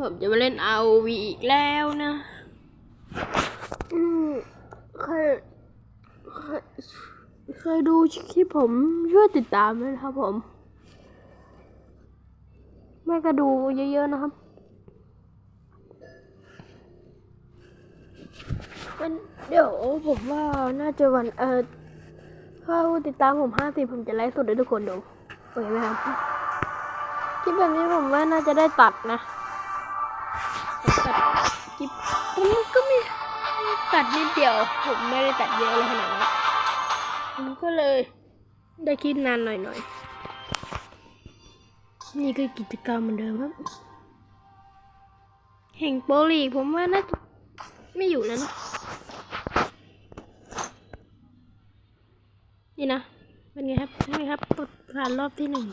ผมจะมาเล่น ROV อีกแล้วนะอืมเคยเคยเคยดูคลิปผมช่วยติดตามด้วยนะครับผมแม่ก็ดูเยอะๆนะครับเป็นเดี๋ยวผมว่าน่าจะวันเออถ้าติดตามผมห้าสิบผมจะไลฟ์สดให้ทุกคนดูโอเคไหมครับคลิปแบบนี้ผมว่าน่าจะได้ตัดนะ ตัดคลิปมันก็มีตัดนิดเดียว ผมไม่ได้ตัดเยอะเลยขนาดนั้นผมก็เลยได้คลิปนานหน่อยๆนี่คือกิจกรรมเหมือนเดิมครับ แห่งโปลีผมว่าน่าจะไม่อยู่แล้วนะนี่นะเป็นไงครับเป็นไงครับผ่านรอบที่หนึ่ง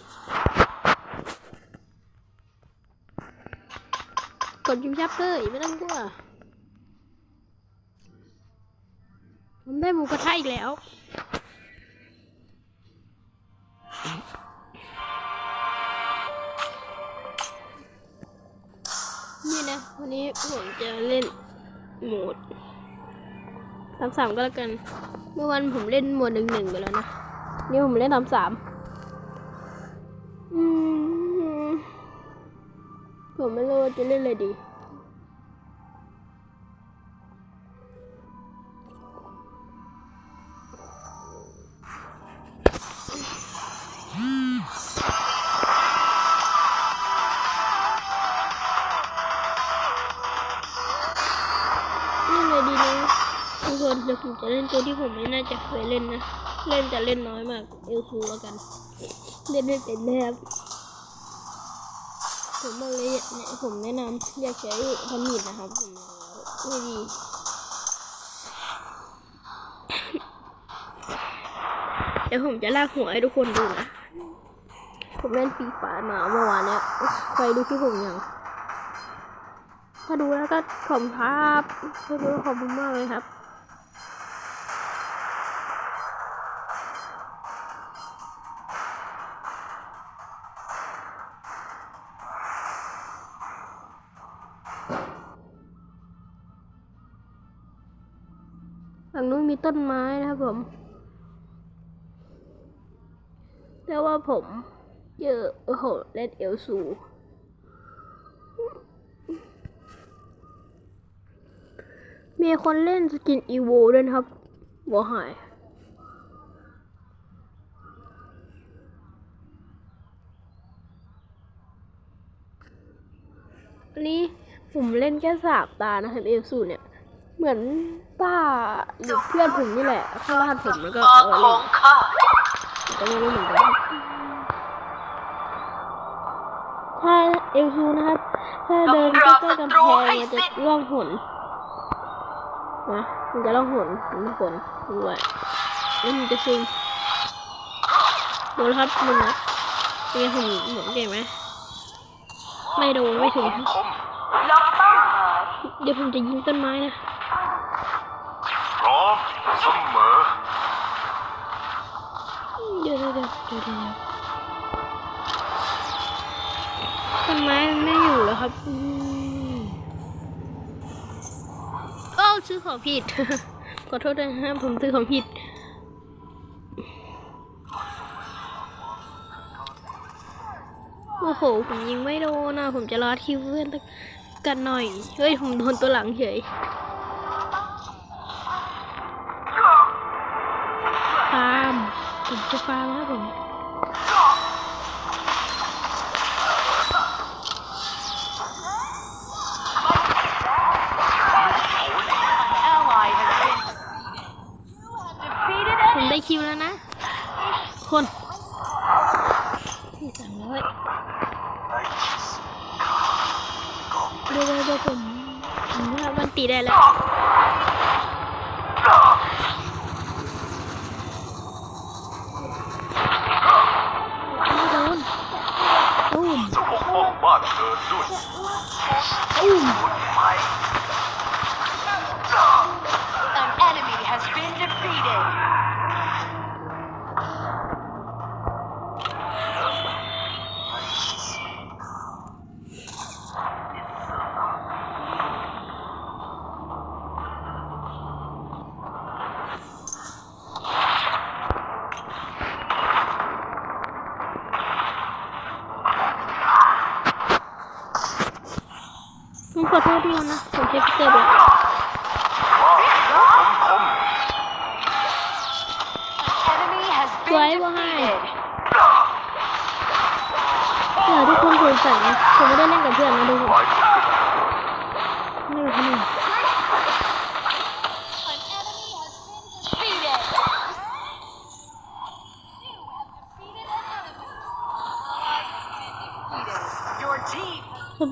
ดยิมยับเลยไม่ต้องกลัวผมได้หมูกระทะอีกแล้วนี่นะ วันนี้ผมจะเล่นโหมดสามสามก็แล้วกัน เมื่อวันผมเล่นโหมดหนึ่งหนึ่งไปแล้วนะ นี่ผมเล่นสามสามอืมผมไม่รู้ว่าจะเล่นอะไรดี ดีนะทุกคนเดี๋ยวผมจะเล่นตัวที่ผมไม่น่าจะเคยเล่นนะ เล่นจะเล่นน้อยมาก เอลซูแล้วกัน เล่นไม่เป็นนะครับผมบอกเลยเนี่ยผมแนะนำอยากใช้ทำมิดนะครับผมไม่ดีเดี๋ยวผมจะลากหัวให้ทุกคนดูนะ ผมเล่นฟรีไฟามาเมื่อวานเนี่ยใครดูคลิปผมยัง ถ้าดูแล้วก็ขอบครับถ้าดูแล้วขอบคุณมากเลยครับฝั่งนู้นมีต้นไม้นะครับผม แต่ว่าผมเจอโอ้โหเล่นเอลซู มีคนเล่นสกินอีโวด้วยครับหัวหายอันนี้ผมเล่นแค่สามตานะครับเอลสูเนี่ย เหมือนป้าหรือเพื่อนผมนี่แหละเข้าบ้านผมแล้วก็เอาของข้าเล่นก็ไม่รู้เหมือนกันถ้าเอลซูนะครับ ถ้าเดินใกล้ๆกำแพงมันจะล่องหน นะมันจะล่องหนทุกคนด้วยแล้วมันจะซึงโดนครับหนึ่งนัดเป็นไงผมหมุนเก่งไหมไม่โดนไม่ถึงครับคมล็อกเป้าหมายเดี๋ยวผมจะยิงต้นไม้นะพร้อมเสมอเดี๋ยวเดี๋ยวเดี๋ยวเดี๋ยวต้นไม้ไม่อยู่แล้วครับอืมโอ้า ซื้อของผิด ขอโทษด้วยนะผมซื้อของผิด โอ้โห ผมยิงไม่โดนนะผมจะรอคิวเพื่อนกันหน่อย เฮ้ย ผมโดนตัวหลังเฉยฟาร์มผมจะฟาร์มนะผม คิวแล้วนะ คนที่สามร้อยเดี๋ยวเดี๋ยวเดี๋ยวผมผมว่ามันตีได้แล้วไม่โดนตุ้มจะปกป้องบ้านเกิดด้วยตุ้มไป An enemy has been defeated. ผม ขอโทษด้วยนะผมใช้พิเศษแล้วคม An enemy has been Why, why? defeated. เดี๋ยวทุกคนสงสัยนะผมไม่ได้เล่นกับเพื่อนนะดูผมๆฝ่ายปกปิดไม่รู้ทำไม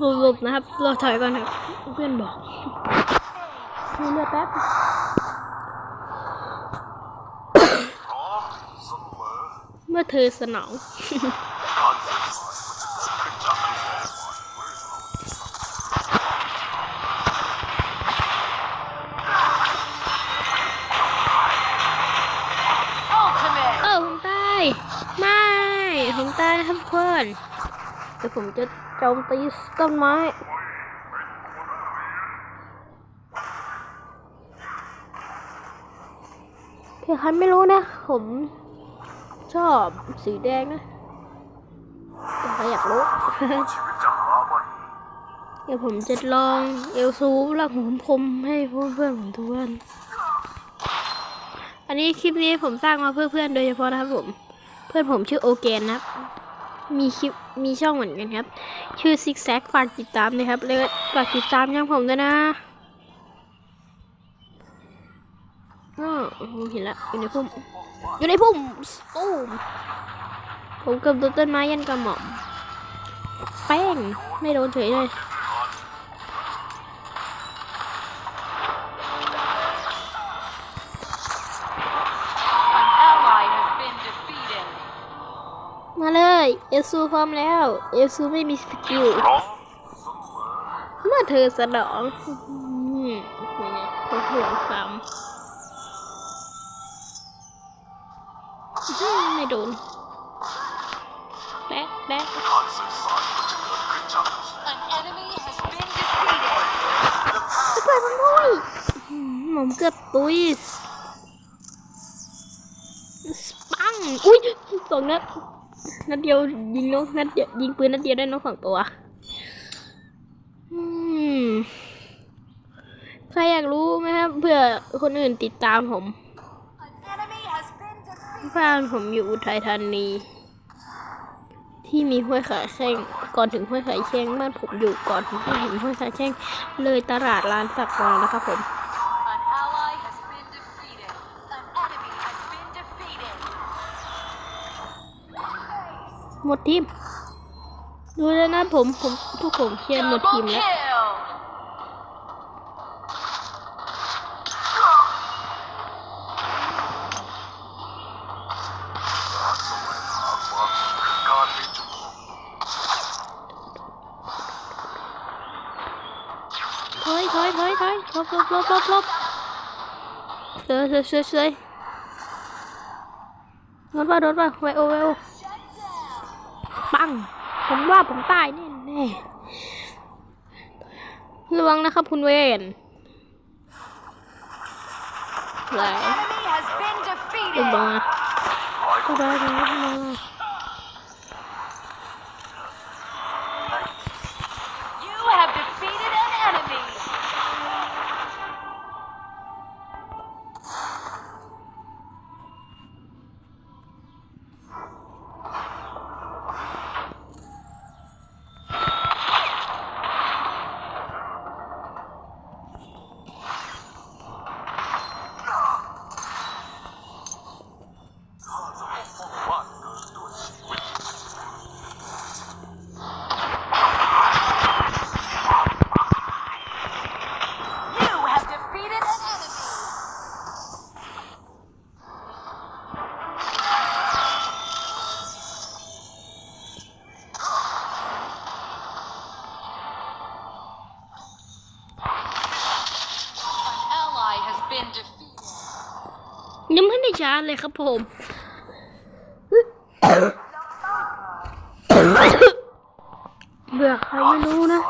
หลบนะครับรอถอยก่อนครับ เพื่อนบอกมีเลือดแป๊บพร้อมเสมอเมื่อเธอสนองการสื่อสารมันจะเกิดขึ้นจากรูปแบบใหม่ ultimate. เออผมตายไม่ผมตายนะครับเพื่อนเดี๋ยวผมจะโจมตีต้นไม้เพื่อใครไม่รู้นะ ผมชอบสีแดงนะแต่ใครอยากรู้ชีวิตจะหาไม่เดี๋ยวผมจะลองเอลซูรักหัวคมให้เพื่อนเพื่อนๆผมทุกคนอันนี้คลิปนี้ผมสร้างมาเพื่อเพื่อนโดยเฉพาะนะครับผม เพื่อนผมชื่อโอเกนนะครับ มีคลิปมีช่องเหมือนกันครับ ชื่อซิกแซกฝากติดตามนะครับแล้วก็ฝากติดตามช่องผมด้วยนะอ๋อผมเห็นละอยู่ในพุ่มอยู่ในพุ่มสู้ผมเกับโดนต้นไม้ยันกระหม่อมแป้งไม่โดนเฉยเลย เอลซูพร้อมแล้ว เอลซูไม่มีสกิลเมื่อเธอสนองอืมเป็นไงเขาห่วงซ้ำอืมไม่โดนแบ๊กแบ๊กการสื่อสารมันจะเกิดขึ้นจาก An enemy has been defeated. ไปมันด้วยอืมผมเกือบตุยสปัง อุ้ยสองนัด นัดเดียวยิงนกนัดเดียวยิงปืนนัดเดียวได้นกสองตัวใครอยากรู้ไหมครับเผื่อคนอื่นติดตามผมบ้านผมอยู่อุทัยธานี ที่มีห้วยขาแข้งก่อนถึงห้วยขาแข้งบ้านผมอยู่ก่อนถึงห้วยขาแข้งเลยตลาดร้านสักวานะครับผม หมดทีม ดูแล้วนะผมผมพวกผมเชียร์หมดทีม Double แล้ว kill. การมีจุดพบถอยถอยถอยถอยลบลบลบลบลบเสือเสือเสือเสือรถป่ะรถป่ะไวโอไวโอ ปัง ผมว่าผมตายแน่แน่ระวังนะครับคุณเวนไหล An enemy has been อุบ defeated. มาก็ได้นะมา You ชาร์จเลยครับผมเบื่อใครไม่รู้นะ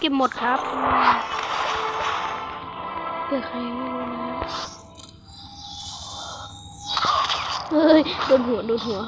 เก็บหมดครับเกิดใครไม่รู้นะเฮ้ยโดนหัวโดนหัว